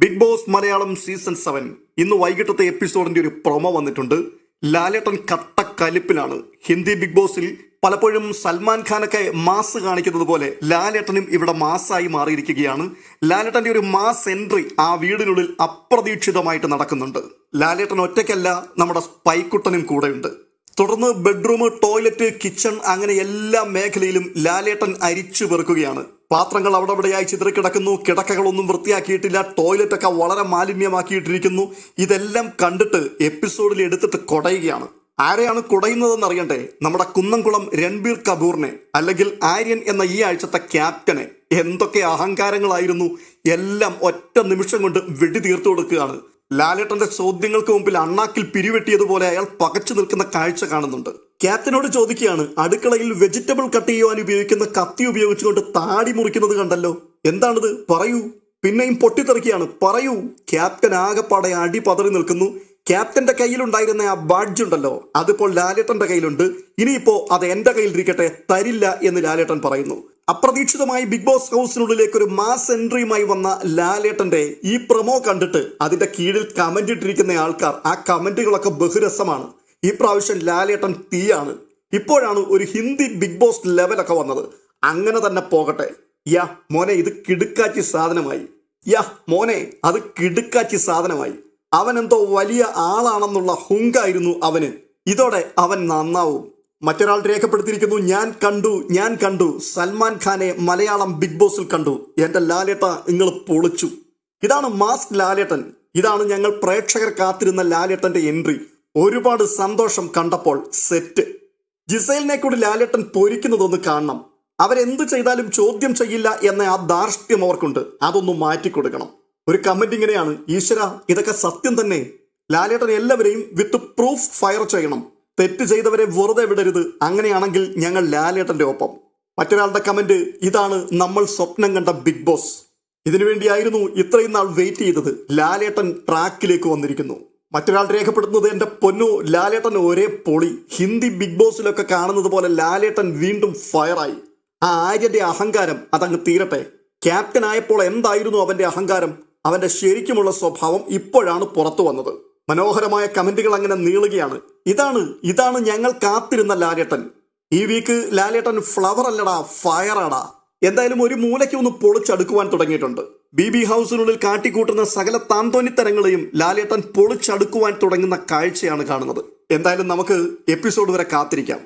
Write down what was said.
Big Boss Malayalam season seven. ഇന്ന് വൈകിട്ടത്തെ എപ്പിസോഡിന്റെ ഒരു പ്രൊമോ വന്നിട്ടുണ്ട്. ലാലേട്ടൻ കട്ട കലിപ്പിലാണ്. ഹിന്ദി ബിഗ് ബോസിൽ പലപ്പോഴും സൽമാൻ ഖാനൊക്കെ മാസ് കാണിക്കുന്നത് പോലെ ലാലേട്ടനും ഇവിടെ മാസായി മാറിയിരിക്കുകയാണ്. ലാലേട്ടന്റെ ഒരു മാസ് എൻട്രി ആ വീടിനുള്ളിൽ അപ്രതീക്ഷിതമായിട്ട് നടക്കുന്നുണ്ട്. ലാലേട്ടൻ ഒറ്റയ്ക്കല്ല നമ്മുടെ സ്പൈക്കുട്ടനും കൂടെയുണ്ട്. തുടർന്ന് ബെഡ്റൂം ടോയ്ലറ്റ് കിച്ചൺ അങ്ങനെ എല്ലാ മേഖലയിലും ലാലേട്ടൻ അരിച്ചു പെറുക്കുകയാണ്. പാത്രങ്ങൾ അവിടെവിടെയായി ചിതറിക്കിടക്കുന്നു കിടക്കകളൊന്നും വൃത്തിയാക്കിയിട്ടില്ല. ടോയ്ലറ്റൊക്കെ വളരെ മാലിന്യമാക്കിയിട്ടിരിക്കുന്നു. ഇതെല്ലാം കണ്ടിട്ട് എപ്പിസോഡിൽ എടുത്തിട്ട് കൊടയുകയാണ്. ആരെയാണ് കുടയുന്നതെന്ന് അറിയണ്ടേ? നമ്മുടെ കുന്നംകുളം രൺബീർ കപൂറിനെ അല്ലെങ്കിൽ ആര്യൻ എന്ന ഈ ആഴ്ചത്തെ ക്യാപ്റ്റനെ. എന്തൊക്കെ അഹങ്കാരങ്ങളായിരുന്നു. എല്ലാം ഒറ്റ നിമിഷം കൊണ്ട് വെടി തീർത്തു കൊടുക്കുകയാണ്. ലാലേട്ടന്റെ ചോദ്യങ്ങൾക്ക് മുമ്പിൽ അണ്ണാക്കിൽ പിരിവെട്ടിയതുപോലെ അയാൾ പകച്ചു നിൽക്കുന്ന കാഴ്ച കാണുന്നുണ്ട്. ക്യാപ്റ്റനോട് ചോദിക്കുകയാണ് അടുക്കളയിൽ വെജിറ്റബിൾ കട്ട് ചെയ്യുവാൻ ഉപയോഗിക്കുന്ന കത്തി ഉപയോഗിച്ചുകൊണ്ട് താടി മുറിക്കുന്നത് കണ്ടല്ലോ. എന്താണിത്? പറയൂ. പിന്നെയും പൊട്ടിത്തെറിക്കുകയാണ് പറയൂ. ക്യാപ്റ്റൻ ആകെപ്പാടെ അടി പതറി നിൽക്കുന്നു. ക്യാപ്റ്റന്റെ കയ്യിലുണ്ടായിരുന്ന ആ ബാഡ്ജ് ഉണ്ടല്ലോ അതിപ്പോൾ ലാലേട്ടന്റെ കയ്യിലുണ്ട്. ഇനിയിപ്പോ അത് എന്റെ കയ്യിൽ ഇരിക്കട്ടെ തരില്ല എന്ന് ലാലേട്ടൻ പറയുന്നു. അപ്രതീക്ഷിതമായി ബിഗ് ബോസ് ഹൗസിനുള്ളിലേക്ക് ഒരു മാസ് എൻട്രിയുമായി വന്ന ലാലേട്ടന്റെ ഈ പ്രൊമോ കണ്ടിട്ട് അതിന്റെ കീഴിൽ കമന്റ് ഇട്ടിരിക്കുന്ന ആൾക്കാർ ആ കമന്റുകളൊക്കെ ബഹുരസമാണ്. ഈ പ്രാവശ്യം ലാലേട്ടൻ തീയാണ്. ഇപ്പോഴാണ് ഒരു ഹിന്ദി ബിഗ് ബോസ് ലെവലൊക്കെ വന്നത്. അങ്ങനെ തന്നെ പോകട്ടെ. യാ മോനെ ഇത് കിടുക്കാച്ചി സാധനമായി. യാ മോനെ അത് കിടുക്കാച്ചി സാധനമായി. അവൻ എന്തോ വലിയ ആളാണെന്നുള്ള ഹുങ്കായിരുന്നു അവന്. ഇതോടെ അവൻ നന്നാവും. മറ്റൊരാൾ രേഖപ്പെടുത്തിയിരിക്കുന്നു ഞാൻ കണ്ടു ഞാൻ കണ്ടു. സൽമാൻ ഖാനെ മലയാളം ബിഗ് ബോസിൽ കണ്ടു. എന്റെ ലാലേട്ട നിങ്ങൾ പൊളിച്ചു. ഇതാണ് മാസ്ക് ലാലേട്ടൻ. ഇതാണ് ഞങ്ങൾ പ്രേക്ഷകർ കാത്തിരുന്ന ലാലേട്ടന്റെ എൻട്രി. ഒരുപാട് സന്തോഷം കണ്ടപ്പോൾ സെറ്റ്. ജിസൈലിനെ കൂടി ലാലേട്ടൻ പൊരിക്കുന്നതൊന്ന് കാണണം. അവരെന്ത് ചെയ്താലും ചോദ്യം ചെയ്യില്ല എന്ന ആ ധാർഷ്ട്യം അവർക്കുണ്ട്. അതൊന്ന് മാറ്റിക്കൊടുക്കണം. ഒരു കമന്റ് ഇങ്ങനെയാണ് ഈശ്വര ഇതൊക്കെ സത്യം തന്നെ. ലാലേട്ടൻ എല്ലാവരെയും വിത്ത് പ്രൂഫ് ഫയർ ചെയ്യണം. തെറ്റ് ചെയ്തവരെ വെറുതെ വിടരുത്. അങ്ങനെയാണെങ്കിൽ ഞങ്ങൾ ലാലേട്ടന്റെ ഒപ്പം. മറ്റൊരാളുടെ കമന്റ് ഇതാണ് നമ്മൾ സ്വപ്നം കണ്ട ബിഗ് ബോസ് ഇതിനുവേണ്ടിയായിരുന്നു ഇത്രയും നാൾ വെയിറ്റ് ചെയ്തത്. ലാലേട്ടൻ ട്രാക്കിലേക്ക് വന്നിരിക്കുന്നു. മറ്റൊരാൾ രേഖപ്പെടുത്തുന്നത് എന്റെ പൊന്നു ലാലേട്ടൻ ഒരേ പൊളി. ഹിന്ദി ബിഗ് ബോസിലൊക്കെ കാണുന്നത് പോലെ ലാലേട്ടൻ വീണ്ടും ഫയറായി. ആ ആര്യന്റെ അഹങ്കാരം അതങ്ങ് തീരട്ടെ. ക്യാപ്റ്റൻ ആയപ്പോൾ എന്തായിരുന്നു അവന്റെ അഹങ്കാരം? അവന്റെ ശരിക്കുമുള്ള സ്വഭാവം ഇപ്പോഴാണ് പുറത്തു വന്നത്. മനോഹരമായ കമന്റുകൾ അങ്ങനെ നീളുകയാണ്. ഇതാണ് ഇതാണ് ഞങ്ങൾ കാത്തിരുന്ന ലാലേട്ടൻ. ഈ വീക്ക് ലാലേട്ടൻ ഫ്ലവർ അല്ലടാ ഫയറാടാ എന്തായാലും ഒരു മൂലയ്ക്ക് ഒന്ന് പൊളിച്ചടുക്കുവാൻ തുടങ്ങിയിട്ടുണ്ട്. ബി ബി ഹൗസിനുള്ളിൽ കാട്ടിക്കൂട്ടുന്ന സകല താന്തോന്നിത്തരങ്ങളെയും ലാലേട്ടൻ പൊളിച്ചടുക്കുവാൻ തുടങ്ങുന്ന കാഴ്ചയാണ് കാണുന്നത്. എന്തായാലും നമുക്ക് എപ്പിസോഡ് വരെ കാത്തിരിക്കാം.